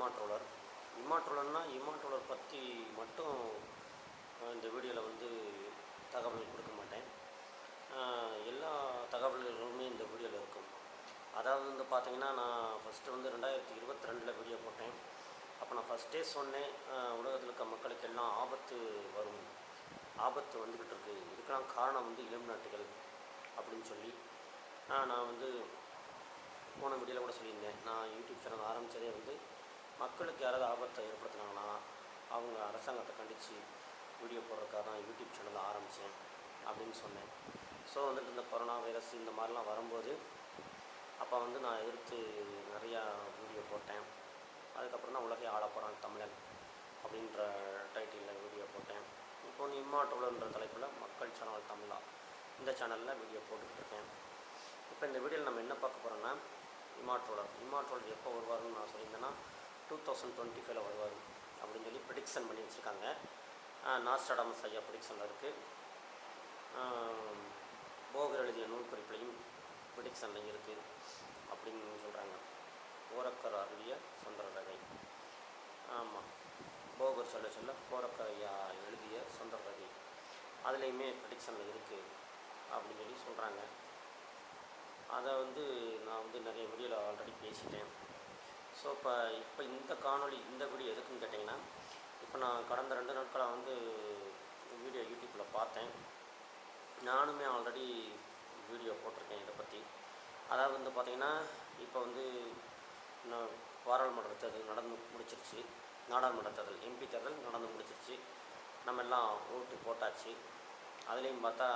இமாட்ரோலர் இமாட்ரோலர்னால் இமாட்ரோலர் பற்றி மட்டும் இந்த வீடியோவில் வந்து தகவல் கொடுக்க மாட்டேன். எல்லா தகவல்களுமே இந்த வீடியோவில் இருக்கும். அதாவது வந்து பார்த்திங்கன்னா நான் ஃபஸ்ட்டு வந்து ரெண்டாயிரத்தி இருபத்தி ரெண்டில் வீடியோ போட்டேன். அப்போ நான் ஃபஸ்ட்டே சொன்னேன் உலகத்தில் இருக்க மக்களுக்கு எல்லாம் ஆபத்து வரும். ஆபத்து வந்துக்கிட்டு இருக்குது இதுக்கெல்லாம் காரணம் வந்து இளம் நாட்டுகள் அப்படின்னு சொல்லி நான் வந்து போன வீடியோவில் கூட சொல்லியிருந்தேன். நான் யூடியூப் சேனல் ஆரம்பித்ததே வந்து மக்களுக்கு யாராவது ஆபத்தை ஏற்படுத்தினாங்கன்னா அவங்க அரசாங்கத்தை கண்டித்து வீடியோ போடுறதுக்காக தான் யூடியூப் சேனலை ஆரம்பித்தேன் அப்படின்னு சொன்னேன். ஸோ வந்துட்டு இந்த கொரோனா வைரஸ் இந்த மாதிரிலாம் வரும்போது அப்போ வந்து நான் எதிர்த்து நிறையா வீடியோ போட்டேன். அதுக்கப்புறம் தான் உலகை ஆளப்போகிறான் தமிழன் அப்படின்ற டைட்டிலில் வீடியோ போட்டேன். இப்போ வந்து இம்மாட்டோலன்ற தலைப்பில் மக்கள் சேனல் தமிழா? இந்த சேனலில் வீடியோ போட்டுக்கிட்டு இருக்கேன். இப்போ இந்த வீடியோவில் நம்ம என்ன பார்க்க போகிறோன்னா இமாட்ரோலர் இமாட்ரோலர் எப்போ வருவாருன்னு நான் சொல்லியிருந்தேன்னா டூ தௌசண்ட் டுவெண்ட்டி ஃபைவ்ல வருவார் அப்படின்னு சொல்லி ப்ரிடிக்ஷன் பண்ணி வச்சுருக்காங்க. நாஸ்டாடாமஸ் ஐயா ப்ரிடிக்ஷனில் இருக்குது போகர் எழுதிய நூல் குறிப்பிலையும் ப்ரிடிக்ஷனில் இருக்குது அப்படின்னு சொல்கிறாங்க ஓரக்கர் அருளிய சுந்தர ரகை ஆமாம் போகர் சொல்ல சொல்ல போரக்கர் ஐயா எழுதிய சுந்தர ரகை அதுலேயுமே ப்ரிடிக்ஷனில் இருக்குது அப்படின்னு சொல்லி சொல்கிறாங்க அதை வந்து நான் வந்து நிறைய வீடியோவில் ஆல்ரெடி பேசிட்டேன். ஸோ இப்போ இப்போ இந்த காணொளி இந்த வீடியோ எதுக்குன்னு கேட்டிங்கன்னா இப்போ நான் கடந்த ரெண்டு நாட்களாக வந்து வீடியோ யூடியூப்பில் பார்த்தேன். நானுமே ஆல்ரெடி வீடியோ போட்டிருக்கேன் இதை பற்றி அதாவது வந்து பார்த்திங்கன்னா இப்போ வந்து இன்னும் பாராளுமன்ற தேர்தல் நடந்து முடிச்சிருச்சு. நாடாளுமன்ற தேர்தல் எம்பி தேர்தல் நடந்து முடிச்சிருச்சு. நம்ம எல்லாம் ஓட்டு போட்டாச்சு. அதுலேயும் பார்த்தா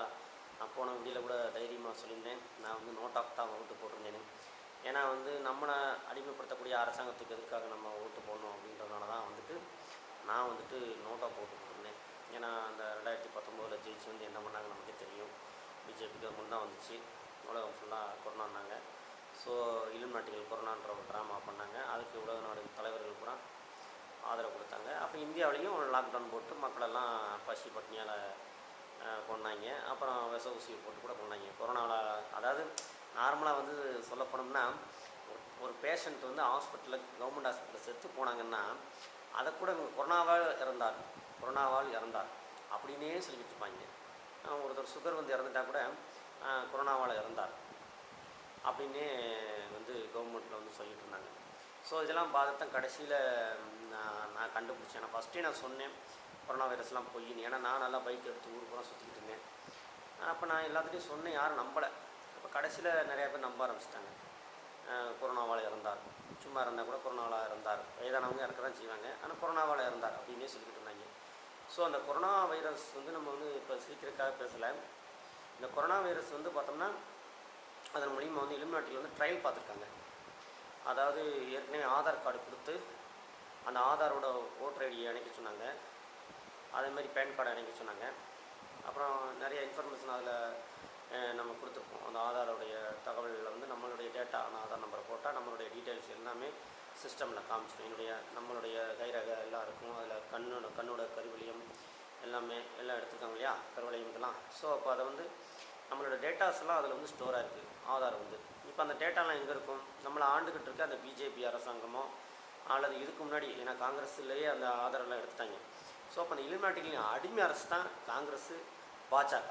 நான் போன வீடியோவில் கூட தைரியமாக சொல்லியிருந்தேன். நான் வந்து நோட்டாக் தான் ஓட்டு போட்டிருந்தேன்னு ஏன்னா வந்து நம்மளை அடிமைப்படுத்தக்கூடிய அரசாங்கத்துக்கு எதுக்காக நம்ம ஓட்டு போடணும் அப்படின்றதுனால தான் வந்துட்டு நான் வந்துட்டு நோட்டாக போட்டு போட்டிருந்தேன். ஏன்னா அந்த ரெண்டாயிரத்தி பத்தொம்போதில் ஜெயிச்சு வந்து என்ன பண்ணாங்க நமக்கே தெரியும். பிஜேபி கவர்மெண்ட் தான் வந்துச்சு. உலகம் ஃபுல்லாக கொரோனான்னாங்க ஸோ இளம் நாட்டுகள் கொரோனான்ற ஒரு ட்ராமா பண்ணாங்க. அதுக்கு உலக நாடு தலைவர்கள் பூரா ஆதரவு கொடுத்தாங்க. அப்போ இந்தியாவிலையும் லாக்டவுன் போட்டு மக்களெல்லாம் பசி பட்னியால் கொண்டாங்க அப்புறம் விஷ ஊசியை போட்டு கூட கொண்டாங்க கொரோனாவில் அதாவது நார்மலாக வந்து சொல்ல போனோம்னா ஒரு- ஒரு பேஷண்ட் வந்து ஹாஸ்பிட்டலில் கவர்மெண்ட் ஹாஸ்பிட்டலில் செத்து போனாங்கன்னா அதை கூட இவங்க கொரோனாவால் இறந்தார். கொரோனாவால் இறந்தார். அப்படின்னே சொல்லிக்கிட்டு இருப்பாங்க. ஒருத்தர் சுகர் வந்து இறந்துட்டா கூட கொரோனாவால் இறந்தார். அப்படின்னே வந்து கவர்மெண்ட்டில் வந்து சொல்லிகிட்டு இருந்தாங்க. ஸோ இதெல்லாம் பார்த்தா கடைசியில் நான் நான் கண்டுபிடிச்சேன். நான் ஃபஸ்ட்டே நான் சொன்னேன் கொரோனா வைரஸ்லாம் பொய்ன்னு. ஏன்னா நான் நல்லா பைக் எடுத்து ஊர் பூரா சுற்றிக்கிட்டு இருந்தேன். அப்போ நான் எல்லாத்துட்டையும் சொன்னேன் யாரும் நம்பலை. கடைசியில் நிறையா பேர் நம்ப ஆரம்பிச்சிட்டாங்க. கொரோனாவால் இறந்தார். சும்மா இருந்தால் கூட கொரோனாவால் இறந்தார். வயதானவங்க இறக்க தான் செய்வாங்க. ஆனால் கொரோனாவால் இறந்தார் அப்படின்னே சொல்லிக்கிட்டு இருந்தாங்க. ஸோ அந்த கொரோனா வைரஸ் வந்து நம்ம வந்து இப்போ சிரிக்கிறதுக்காக பேசலை. இந்த கொரோனா வைரஸ் வந்து பார்த்தோம்னா அதன் மூலிமா வந்து இலுமினாட்டியில் வந்து ட்ரையல் பார்த்துருக்காங்க. அதாவது ஏற்கனவே ஆதார் கார்டு கொடுத்து அந்த ஆதாரோட ஓட்டர் ஐடியை அணைக்க சொன்னாங்க. அதே மாதிரி பேன் கார்டை அணைக்க சொன்னாங்க. அப்புறம் நிறைய இன்ஃபர்மேஷன் அதில் நம்ம கொடுத்துருப்போம் அந்த ஆதாரோடைய தகவல்களை வந்து நம்மளுடைய டேட்டா அந்த ஆதார் நம்பரை போட்டால் நம்மளுடைய டீட்டெயில்ஸ் எல்லாமே சிஸ்டமில் காமிச்சிடும் என்னுடைய நம்மளுடைய கைரக எல்லாம் இருக்கும். அதில் கண்ணோட கண்ணோட கருவிலையும் எல்லாமே எல்லாம் எடுத்துருக்காங்க இல்லையா? கருவளையம் இதெல்லாம். ஸோ அப்போ அதை வந்து நம்மளோட டேட்டாஸ்லாம் அதில் வந்து ஸ்டோராக இருக்குது ஆதார் வந்து. இப்போ அந்த டேட்டாலாம் எங்கே இருக்கும்? நம்மளை ஆண்டுகிட்டு இருக்க அந்த பிஜேபி அரசாங்கமோ அல்லது இதுக்கு முன்னாடி ஏன்னா காங்கிரஸ்லேயே அந்த ஆதாரெல்லாம் எடுத்துட்டாங்க. ஸோ அப்போ அந்த இலுமினாட்டிகளின் அடிமை அரசு தான் காங்கிரஸ் பாஜக.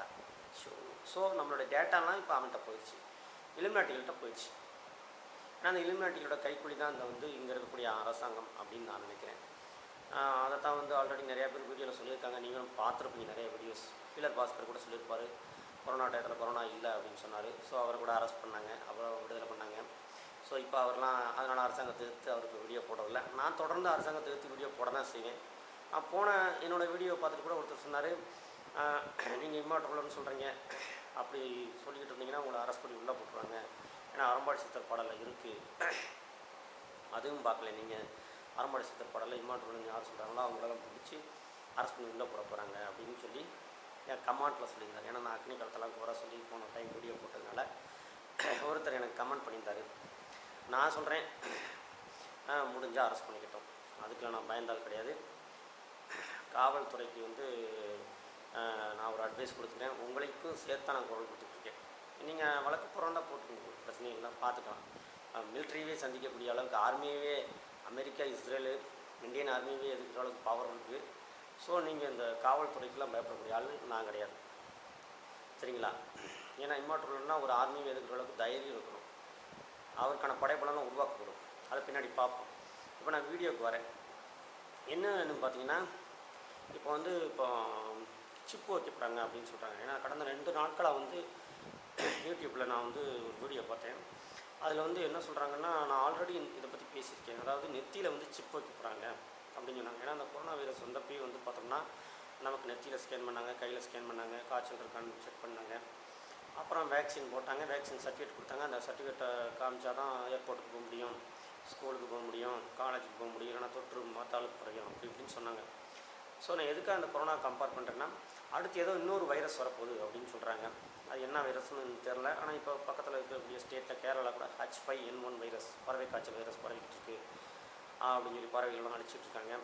ஸோ ஸோ நம்மளோட டேட்டாலாம் இப்போ அவன்கிட்ட போயிடுச்சு. இலுமினாட்டிகள்கிட்ட போயிடுச்சு. ஏன்னா அந்த இலுமினாட்டிகளோட கைக்குழி தான் இந்த வந்து இங்கே இருக்கக்கூடிய அரசாங்கம் அப்படின்னு நான் நினைக்கிறேன். அதை தான் வந்து ஆல்ரெடி நிறையா பேர் வீடியோவில் சொல்லியிருக்காங்க. நீங்களும் பார்த்துருப்பீங்க நிறைய வீடியோஸ் பீலர் பாஸ்கர் கூட சொல்லியிருப்பார். கொரோனா டயத்தில் கொரோனா இல்லை அப்படின்னு சொன்னார். ஸோ அவரை கூட அரெஸ்ட் பண்ணாங்க. அப்புறம் விடுதலை பண்ணாங்க. ஸோ இப்போ அவர்லாம் அதனால் அரசாங்கத்தை எதிர்த்து அவருக்கு வீடியோ போடவில்லை. நான் தொடர்ந்து அரசாங்கத்தை எடுத்து வீடியோ போட தான் செய்வேன் போன என்னோடய வீடியோ பார்த்துட்டு கூட ஒருத்தர் சொன்னார் நீங்கள் இம்மாட்டோலன்னு சொல்கிறீங்க அப்படி சொல்லிக்கிட்டு இருந்தீங்கன்னா உங்களை அரெஸ்ட் பண்ணி உள்ளே போட்டுருவாங்க. ஏன்னா அரம்பாடி சித்தர் பாடலில் இருக்குது அதுவும் பார்க்கல. நீங்கள் அரம்பாடி சித்தர் பாடலில் இம்மாட்டு யார் சொல்கிறாங்களோ அவங்களெல்லாம் பிடிச்சி அரெஸ்ட் பண்ணி உள்ளே போட போகிறாங்க அப்படின்னு சொல்லி என் கமெண்ட்டில் சொல்லியிருந்தார். ஏன்னா நான் அக்னி காலத்தெல்லாம் வர சொல்லி போன டைம் வீடியோ போட்டதுனால ஒருத்தர் எனக்கு கமெண்ட் பண்ணியிருந்தார். நான் சொல்கிறேன் முடிஞ்சால் அரெஸ்ட் பண்ணிக்கிட்டோம். அதுக்கெலாம் நான் பயந்தால் கிடையாது. காவல்துறைக்கு வந்து நான் ஒரு அட்வைஸ் கொடுத்துட்டேன். உங்களுக்கும் சேர்த்து நான் குரல் கொடுத்துட்ருக்கேன். நீங்கள் வழக்கு போகிறோன்னா போட்டுக்கோங்க. பிரச்சனை இல்லை பார்த்துக்கலாம் மிலிட்ரியவே சந்திக்கக்கூடிய அளவுக்கு ஆர்மியவே அமெரிக்கா இஸ்ரேலு இந்தியன் ஆர்மியவே எதுக்கிற அளவுக்கு பவர் இருக்குது ஸோ நீங்கள் இந்த காவல்துறைக்கெலாம் பயப்படக்கூடிய ஆள் நான் கிடையாது. சரிங்களா? ஏன்னா இம்மாற்றல்னா ஒரு ஆர்மியை எதுக்கிற அளவுக்கு தைரியம் இருக்கணும். அவருக்கான படைப்பலம்லாம் உருவாக்கப்படும் அதை பின்னாடி பார்ப்போம். இப்போ நான் வீடியோவுக்கு வரேன். என்னன்னு பார்த்தீங்கன்னா இப்போ வந்து இப்போ சிப்பு வைக்கப்படுறாங்க அப்படின்னு சொல்கிறாங்க. ஏன்னா கடந்த ரெண்டு நாட்களாக வந்து யூடியூப்பில் நான் வந்து ஒரு வீடியோ பார்த்தேன். அதில் வந்து என்ன சொல்கிறாங்கன்னா நான் ஆல்ரெடி இதை பற்றி பேசியிருக்கேன். அதாவது நெத்தியில் வந்து சிப் வைக்க போகிறாங்க அப்படின்னு சொன்னாங்க. ஏன்னா அந்த கொரோனா வைரஸ் வந்தப்பயே வந்து பார்த்தோம்னா நமக்கு நெத்தியில் ஸ்கேன் பண்ணாங்க கையில் ஸ்கேன் பண்ணாங்க காய்ச்சல் இருக்கான்னு செக் பண்ணாங்க. அப்புறம் வேக்சின் போட்டாங்க வேக்சின் சர்டிஃபிகேட் கொடுத்தாங்க. அந்த சர்டிஃபிகேட்டை காமிச்சா தான் ஏர்போர்ட்டுக்கு போக முடியும் ஸ்கூலுக்கு போக முடியும் காலேஜுக்கு போக முடியும் இல்லைனா தொற்று மாத்தாலும் குறையும் அப்படி இப்படின்னு சொன்னாங்க. ஸோ நான் எதுக்காக அந்த கொரோனா கம்பேர் பண்ணுறேன்னா அடுத்து ஏதோ இன்னொரு வைரஸ் வரப்போகுது அப்படின்னு சொல்கிறாங்க அது என்ன வைரஸ்னு தெரில ஆனால் இப்போ பக்கத்தில் இருக்கக்கூடிய ஸ்டேட்டில் கேரளா கூட H five N one virus பறவை காய்ச்சல் வைரஸ் பரவிக்கிட்டு இருக்குது அப்படின்னு சொல்லி பறவைகள்லாம் அடிச்சிட்டு இருக்காங்க.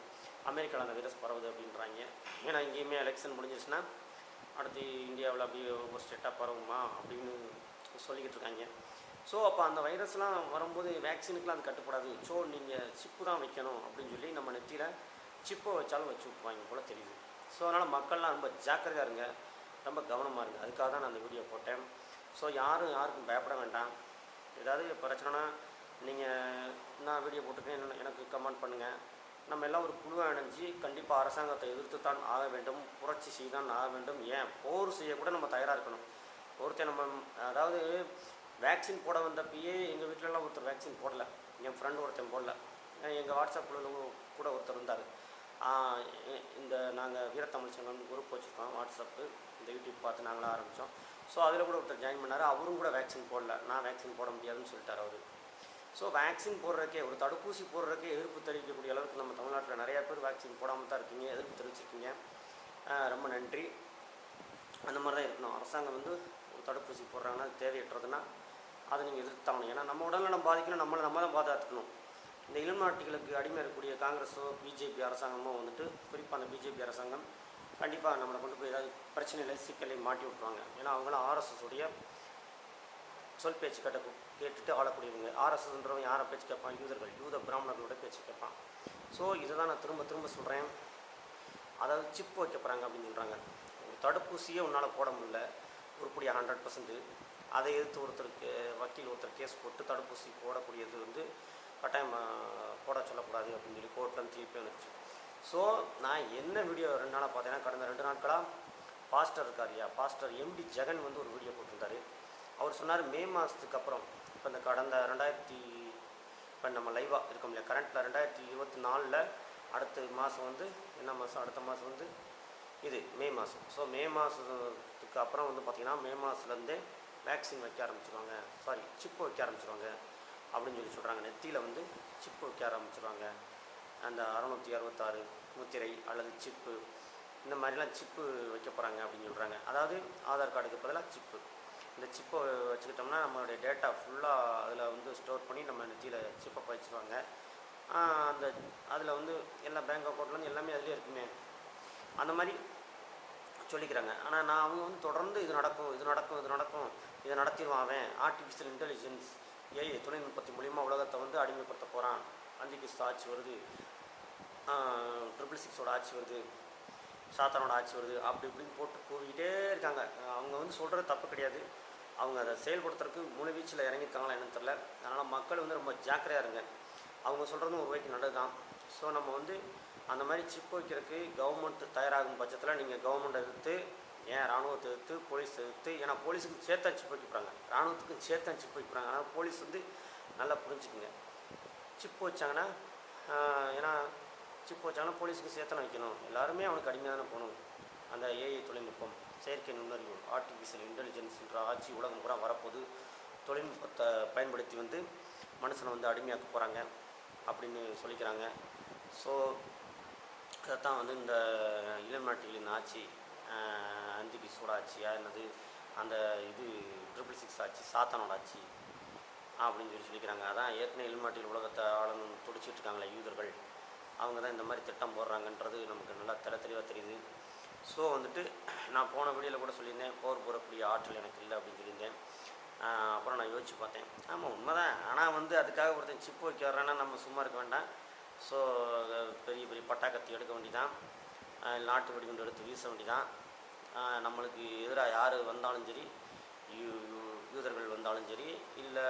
அமெரிக்காவில் அந்த வைரஸ் பரவுது அப்படின்றாங்க. ஏன்னா இங்கேயுமே எலெக்ஷன் முடிஞ்சிருச்சுன்னா அடுத்து இந்தியாவில் அப்படியே ஒவ்வொரு ஸ்டேட்டாக பரவுமா அப்படின்னு சொல்லிக்கிட்டு இருக்காங்க. ஸோ அப்போ அந்த வைரஸ்லாம் வரும்போது வேக்சினுக்குலாம் அது கட்டுப்படாது. ஸோ நீங்கள் சிப்பு தான் வைக்கணும் அப்படின்னு சொல்லி நம்ம நெத்தியில் சிப்பை வச்சாலும் வச்சு விட்டுவாங்க போல் தெரியுது. ஸோ அதனால் மக்கள்லாம் ரொம்ப ஜாக்கிரதையாக இருங்க. ரொம்ப கவனமாக இருங்க. அதுக்காக தான் நான் அந்த வீடியோ போட்டேன். ஸோ யாரும் யாருக்கும் பயப்பட வேண்டாம். ஏதாவது பிரச்சனைனா நீங்கள் நான் வீடியோ போட்டுருக்கேன். என்ன- எனக்கு கமெண்ட் பண்ணுங்கள் நம்ம எல்லாம் ஒரு குழுவாக இணைஞ்சு கண்டிப்பாக அரசாங்கத்தை எதிர்த்து தான் ஆக வேண்டும். புரட்சி செய்தான் ஆக வேண்டும். ஏன்? போர் செய்யக்கூட நம்ம தயாராக இருக்கணும். ஒருத்தன் நம்ம அதாவது வேக்சின் போட வந்தப்பயே எங்கள் வீட்டிலலாம் ஒருத்தர் வேக்சின் போடலை. என் ஃப்ரெண்டு ஒருத்தன் போடல. எங்கள் வாட்ஸ்அப் குழுவில் கூட ஒருத்தர் இருந்தார். இந்த நாங்கள் வீரத்தமிழ் சங்கம் குரூப் வச்சுருக்கோம் வாட்ஸ்அப்பு இந்த யூடியூப் பார்த்து நாங்களாம் ஆரம்பித்தோம் ஸோ அதில் கூட ஒருத்தர் ஜாயின் பண்ணார். அவரும் கூட வேக்சின் போடல. நான் வேக்சின் போட முடியாதுன்னு சொல்லிட்டார் அவர். ஸோ வேக்சின் போடுறதுக்கே ஒரு தடுப்பூசி போடுறக்கே எதிர்ப்பு தெரிவிக்கக்கூடிய அளவுக்கு நம்ம தமிழ்நாட்டில் நிறையா பேர் வேக்சின் போடாமல் தான் இருக்கீங்க எதிர்ப்பு தெரிவிச்சிருக்கீங்க. ரொம்ப நன்றி. அந்த மாதிரி தான் இருக்கணும். அரசாங்கம் வந்து ஒரு தடுப்பூசி போடுறாங்கன்னா அது தேவையற்றதுன்னா அதை நீங்கள் எதிர்த்தாகணும் ஏன்னா நம்ம உடல்நலம் பாதிக்கணும் நம்மளை நம்ம தான் பாதுகாத்துக்கணும். இந்த இளம் நாட்டுகளுக்கு அடிமை இருக்கக்கூடிய காங்கிரஸோ பிஜேபி அரசாங்கமோ வந்துட்டு குறிப்பாக அந்த பிஜேபி அரசாங்கம் கண்டிப்பாக நம்மளை கொண்டு போய் ஏதாவது பிரச்சனையில் சிக்கலை மாட்டி விட்ருவாங்க ஏன்னா அவங்களாம் ஆர்எஸ்எஸ் உடைய சொல் பேச்சு கேட்ட கேட்டுட்டு ஆளக்கூடியவங்க. ஆர்எஸ்எஸ்ன்றவன் யாரை பேச்சு கேட்பான்? யூதர்கள் யூத பிராமணர்களோட பேச்சு கேட்பான். ஸோ இதை தான் நான் திரும்ப திரும்ப சொல்கிறேன் அதாவது சிப் வைக்க போகிறாங்க அப்படின்னு சொல்கிறாங்க ஒரு தடுப்பூசியே உன்னால் போட முடியல. உருப்படியாக ஹண்ட்ரட் பர்சன்ட்டு அதை எதிர்த்து ஒருத்தருக்கு வக்கீல் ஒருத்தர் கேஸ் போட்டு தடுப்பூசி போடக்கூடியது வந்து கட்டாயம் போட சொல்லக்கூடாது அப்படின்னு சொல்லி கோர்ட்லாம் திருப்பி வந்துச்சு ஸோ நான் என்ன வீடியோ ரெண்டு நாளாக பார்த்தேன்னா கடந்த ரெண்டு நாட்களாக பாஸ்டர் இருக்கார் இல்லையா பாஸ்டர் எம்டி ஜெகன் வந்து ஒரு வீடியோ போட்டிருந்தாரு. அவர் சொன்னார் மே மாதத்துக்கு அப்புறம் இப்போ இந்த கடந்த ரெண்டாயிரத்தி இப்போ நம்ம லைவாக இருக்கோம் இல்லையா? கரண்ட்டில் ரெண்டாயிரத்தி இருபத்தி நாலில் அடுத்த மாதம் வந்து என்ன மாதம் அடுத்த மாதம் வந்து இது மே மாதம் ஸோ மே மாதத்துக்கு அப்புறம் வந்து பார்த்திங்கன்னா மே மாதத்துலேருந்தே வேக்சின் வைக்க ஆரம்பிச்சிருவாங்க. சாரி சிப்பு வைக்க ஆரம்பிச்சிருவாங்க. அப்படின்னு சொல்லி சொல்கிறாங்க நெத்தியில் வந்து சிப்பு வைக்க ஆரம்பிச்சிடுவாங்க அந்த அறநூற்றி அறுபத்தாறு முத்திரை அல்லது சிப்பு இந்த மாதிரிலாம் சிப்பு வைக்க போகிறாங்க அப்படின்னு சொல்கிறாங்க அதாவது ஆதார் கார்டுக்கு பதிலாக சிப்பு இந்த சிப்பை வச்சுக்கிட்டோம்னா நம்மளுடைய டேட்டா ஃபுல்லாக அதில் வந்து ஸ்டோர் பண்ணி நம்ம நெத்தியில் சிப்பை பதிச்சிருவாங்க அந்த அதில் வந்து எல்லா பேங்க் அக்கௌண்ட்லேருந்து எல்லாமே அதிலே இருக்குமே. அந்த மாதிரி சொல்லிக்கிறாங்க. ஆனால் நான் அவங்க வந்து தொடர்ந்து இது நடக்கும் இது நடக்கும் இது நடக்கும். இதை நடத்திடுவான் அவன். ஆர்டிஃபிஷியல் இன்டெலிஜென்ஸ் ஏஐ தொழில்நுட்பத்தின் மூலியமாக உலகத்தை வந்து அடிமைப்படுத்த போகிறான் அந்திகிஸ்து ஆட்சி வருது. ட்ரிபிள் சிக்ஸோட ஆட்சி வருது. சாத்தானோட ஆட்சி வருது. அப்படி இப்படின்னு போட்டு கூவிக்கிட்டே இருக்காங்க. அவங்க வந்து சொல்கிறது தப்பு கிடையாது. அவங்க அதை செயல்படுத்துறதுக்கு மூணு வீச்சில் இறங்கியிருக்காங்களா என்னன்னு தெரில அதனால் மக்கள் வந்து ரொம்ப ஜாக்கிரதையாக இருங்க. அவங்க சொல்கிறதும் ஒரு வகைக்கு நல்லது தான் ஸோ நம்ம வந்து அந்த மாதிரி சிப் வைக்கிறதுக்கு கவர்மெண்ட் தயாராகும் பட்சத்தில் நீங்கள் கவர்மெண்ட் எதிர்த்து ஏன் ராணுவத்தை எதிர்த்து போலீஸ் எதிர்த்து? ஏன்னா போலீஸுக்கு சேர்த்து சிப் போய்க்கிறாங்க போகிறாங்க ராணுவத்துக்கும் சேர்த்தா சிப் ஆனால் போலீஸ் வந்து நல்லா புரிஞ்சுக்குங்க. சிப் வச்சாங்கன்னா ஏன்னா சிப் வச்சாங்கன்னா போலீஸுக்கு சேர்த்தனை வைக்கணும். எல்லாருமே அவனுக்கு அடிமையாக தானே போகணும். அந்த ஏஐ தொழில்நுட்பம் செயற்கை நுண்ணறிவு ஆர்டிஃபிஷியல் இன்டெலிஜென்ஸ்ன்ற ஆட்சி உலகம் பூரா வரப்போது தொழில்நுட்பத்தை பயன்படுத்தி வந்து மனுஷனை வந்து அடிமையாக்க போகிறாங்க அப்படின்னு சொல்லிக்கிறாங்க. ஸோ அதைத்தான் வந்து இந்த இளம் நாட்டிகளின் ஆட்சி அஞ்சு அந்திகிசோட ஆட்சியா என்னது அந்த இது ட்ரிபிள் சிக்ஸ் ஆட்சி சாத்தானோட ஆட்சி அப்படின்னு சொல்லி சொல்லிக்கிறாங்க. அதான் ஏற்கனவே இல்மாட்டில் உலகத்தை ஆளணும் துடிச்சிட்டு இருக்காங்களே யூதர்கள். அவங்க தான் இந்த மாதிரி திட்டம் போடுறாங்கன்றது நமக்கு நல்லா தெல தெளிவாக தெரியுது. ஸோ வந்துட்டு நான் போன வீடியோவில் கூட சொல்லியிருந்தேன் போர் போடக்கூடிய ஆற்றல் எனக்கு இல்லை அப்படின்னு சொல்லியிருந்தேன். அப்புறம் நான் யோசிச்சு பார்த்தேன். ஆமாம் உண்மைதான். ஆனால் வந்து அதுக்காக ஒருத்தன் சிப்பு வைக்க வர்றேன்னா நம்ம சும்மா இருக்க வேண்டாம். ஸோ பெரிய பெரிய பட்டாக்கத்தி எடுக்க வேண்டிதான். நாட்டு வெடிகுண்டு எடுத்து வீச வேண்டிதான். நம்மளுக்கு எதிராக யார் வந்தாலும் சரி யூ யூ யூதர்கள் வந்தாலும் சரி இல்லை